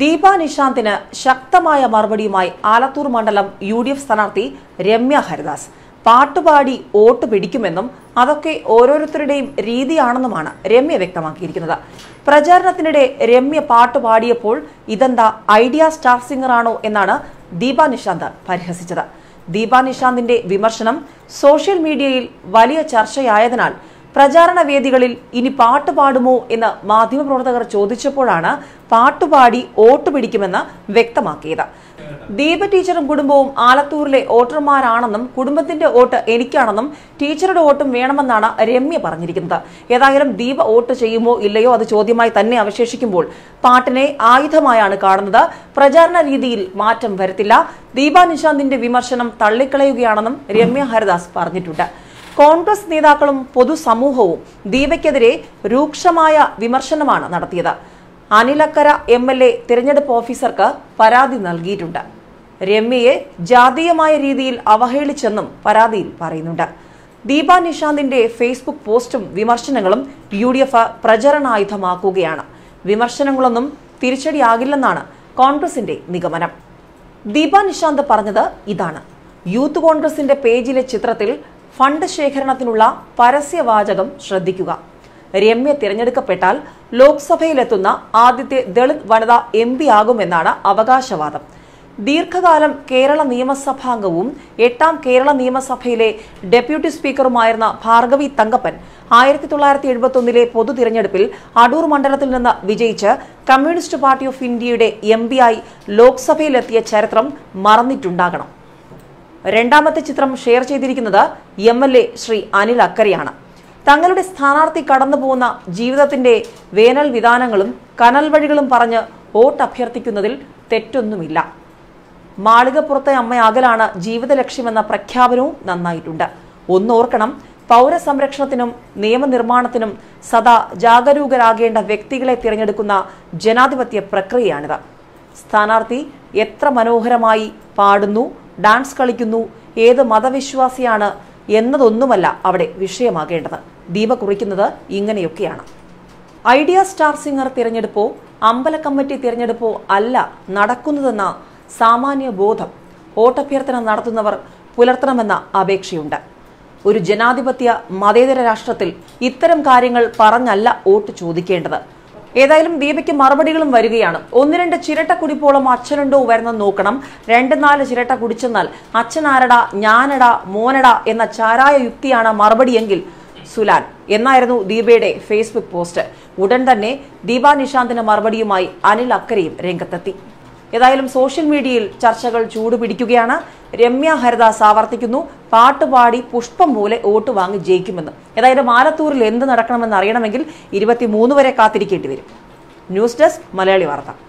ദീപ നിശാന്തിന് ശക്തമായ മറുപടിയുമായി ആലത്തൂർ മണ്ഡലം യു ഡി എഫ് സ്ഥാനാർത്ഥി രമ്യ ഹരിദാസ്. പാട്ടുപാടി വോട്ട് പിടിക്കുമെന്നും അതൊക്കെ ഓരോരുത്തരുടെയും രീതിയാണെന്നുമാണ് രമ്യ വ്യക്തമാക്കിയിരിക്കുന്നത്. പ്രചാരണത്തിനിടെ രമ്യ പാട്ട് പാടിയപ്പോൾ ഇതെന്താ ഐഡിയ സ്റ്റാർ സിംഗറാണോ എന്നാണ് ദീപ നിശാന്ത് പരിഹസിച്ചത്. ദീപ നിശാന്തിന്റെ വിമർശനം സോഷ്യൽ മീഡിയയിൽ വലിയ ചർച്ചയായതിനാൽ പ്രചാരണ വേദികളിൽ ഇനി പാട്ട് പാടുമോ എന്ന് മാധ്യമപ്രവർത്തകർ ചോദിച്ചപ്പോഴാണ് പാട്ടുപാടി വോട്ട് പിടിക്കുമെന്ന് വ്യക്തമാക്കിയത്. ദീപ ടീച്ചറും കുടുംബവും ആലത്തൂരിലെ വോട്ടർമാരാണെന്നും കുടുംബത്തിന്റെ വോട്ട് എനിക്കാണെന്നും ടീച്ചറുടെ വോട്ടും വേണമെന്നാണ് രമ്യ പറഞ്ഞിരിക്കുന്നത്. ഏതായാലും ദീപ വോട്ട് ചെയ്യുമോ ഇല്ലയോ അത് ചോദ്യമായി തന്നെ അവശേഷിക്കുമ്പോൾ പാട്ടിനെ ആയുധമായാണ് കാണുന്നത്. പ്രചാരണ രീതിയിൽ മാറ്റം വരുത്തില്ല. ദീപ നിശാന്തിന്റെ വിമർശനം തള്ളിക്കളയുകയാണെന്നും രമ്യ ഹരിദാസ് പറഞ്ഞിട്ടുണ്ട്. കോൺഗ്രസ് നേതാക്കളും പൊതുസമൂഹവും ദീപയ്ക്കെതിരെ രൂക്ഷമായ വിമർശനമാണ് നടത്തിയത്. അനിലക്കര എം എൽ എ തിരഞ്ഞെടുപ്പ് ഓഫീസർക്ക് പരാതി നൽകിയിട്ടുണ്ട്. രമ്യയെ ജാതീയമായ രീതിയിൽ അവഹേളിച്ചെന്നും പരാതിയിൽ പറയുന്നുണ്ട്. ദീപ നിഷാന്തിന്റെ ഫേസ്ബുക്ക് പോസ്റ്റും വിമർശനങ്ങളും യു ഡി എഫ് പ്രചരണായുധമാക്കുകയാണ്. വിമർശനങ്ങളൊന്നും തിരിച്ചടിയാകില്ലെന്നാണ് കോൺഗ്രസിന്റെ നിഗമനം. ദീപ നിഷാന്ത് പറഞ്ഞത് ഇതാണ്. യൂത്ത് കോൺഗ്രസിന്റെ പേജിലെ ചിത്രത്തിൽ ഫണ്ട് ശേഖരണത്തിനുള്ള പരസ്യവാചകം ശ്രദ്ധിക്കുക. രമ്യ തിരഞ്ഞെടുക്കപ്പെട്ടാൽ ലോക്സഭയിലെത്തുന്ന ആദ്യത്തെ ദളിത് വനിത എം പി ആകുമെന്നാണ് അവകാശവാദം. ദീർഘകാലം കേരള നിയമസഭാംഗവും എട്ടാം കേരള നിയമസഭയിലെ ഡെപ്യൂട്ടി സ്പീക്കറുമായിരുന്ന ഭാർഗവി തങ്കപ്പൻ ആയിരത്തി തൊള്ളായിരത്തി എഴുപത്തി ഒന്നിലെ പൊതു തിരഞ്ഞെടുപ്പിൽ അടൂർ മണ്ഡലത്തിൽ നിന്ന് വിജയിച്ച് കമ്മ്യൂണിസ്റ്റ് പാർട്ടി ഓഫ് ഇന്ത്യയുടെ എം ആയി ലോക്സഭയിലെത്തിയ ചരിത്രം മറന്നിട്ടുണ്ടാകണം. രണ്ടാമത്തെ ചിത്രം ഷെയർ ചെയ്തിരിക്കുന്നത് M L A Shri Anil അക്കരയാണ്. തങ്ങളുടെ സ്ഥാനാർത്ഥി കടന്നുപോകുന്ന ജീവിതത്തിന്റെ വേനൽ വിധാനങ്ങളും കനൽ വഴികളും പറഞ്ഞ് വോട്ട് അഭ്യർത്ഥിക്കുന്നതിൽ തെറ്റൊന്നുമില്ല. മാളികപ്പുറത്തെ അമ്മയാകലാണ് ജീവിത ലക്ഷ്യമെന്ന പ്രഖ്യാപനവും നന്നായിട്ടുണ്ട്. ഒന്നോർക്കണം പൗരസംരക്ഷണത്തിനും നിയമനിർമ്മാണത്തിനും സദാ ജാഗരൂകരാകേണ്ട വ്യക്തികളെ തിരഞ്ഞെടുക്കുന്ന ജനാധിപത്യ പ്രക്രിയയാണിത്. സ്ഥാനാർത്ഥി എത്ര മനോഹരമായി പാടുന്നു ഡാൻസ് കളിക്കുന്നു. ഏത് മതവിശ്വാസിയാണ് എന്നതൊന്നുമല്ല അവിടെ വിഷയമാകേണ്ടത്. ദീപ കുറിക്കുന്നത് ഇങ്ങനെയൊക്കെയാണ്. ഐഡിയ സ്റ്റാർ സിംഗർ തിരഞ്ഞെടുപ്പോ അമ്പല കമ്മിറ്റി തിരഞ്ഞെടുപ്പോ അല്ല നടക്കുന്നതെന്ന സാമാന്യ ബോധം വോട്ടഭ്യർത്ഥന നടത്തുന്നവർ പുലർത്തണമെന്ന അപേക്ഷയുണ്ട്. ഒരു ജനാധിപത്യ മതേതര രാഷ്ട്രത്തിൽ ഇത്തരം കാര്യങ്ങൾ പറഞ്ഞല്ല വോട്ട് ചോദിക്കേണ്ടത്. ഏതായാലും ദീപയ്ക്ക് മറുപടികളും വരികയാണ്. ഒന്ന് രണ്ട് ചിരട്ട കുടിപ്പോളം അച്ഛനുണ്ടോ വരുന്ന നോക്കണം. രണ്ട് നാല് ചിരട്ട കുടിച്ചെന്നാൽ അച്ഛനാരടാ ഞാനട മോനടാ എന്ന ചാരായ യുക്തിയാണ് മറുപടിയെങ്കിൽ സുലാൻ എന്നായിരുന്നു ദീപയുടെ ഫേസ്ബുക്ക് പോസ്റ്റ്. ഉടൻ തന്നെ ദീപ നിശാന്തിന് മറുപടിയുമായി അനിൽ അക്കരയും രംഗത്തെത്തി. ഏതായാലും സോഷ്യൽ മീഡിയയിൽ ചർച്ചകൾ ചൂടുപിടിക്കുകയാണ്. രമ്യ ഹരിദാസ് ആവർത്തിക്കുന്നു. പാട്ടുപാടി പുഷ്പം പോലെ വോട്ട് വാങ്ങി ജയിക്കുമെന്ന്. ഏതായാലും ആലത്തൂരിൽ എന്ത് നടക്കണമെന്ന് അറിയണമെങ്കിൽ ഇരുപത്തിമൂന്ന് വരെ കാത്തിരിക്കേണ്ടി വരും. ന്യൂസ് ഡെസ്ക് മലയാളി വാർത്ത.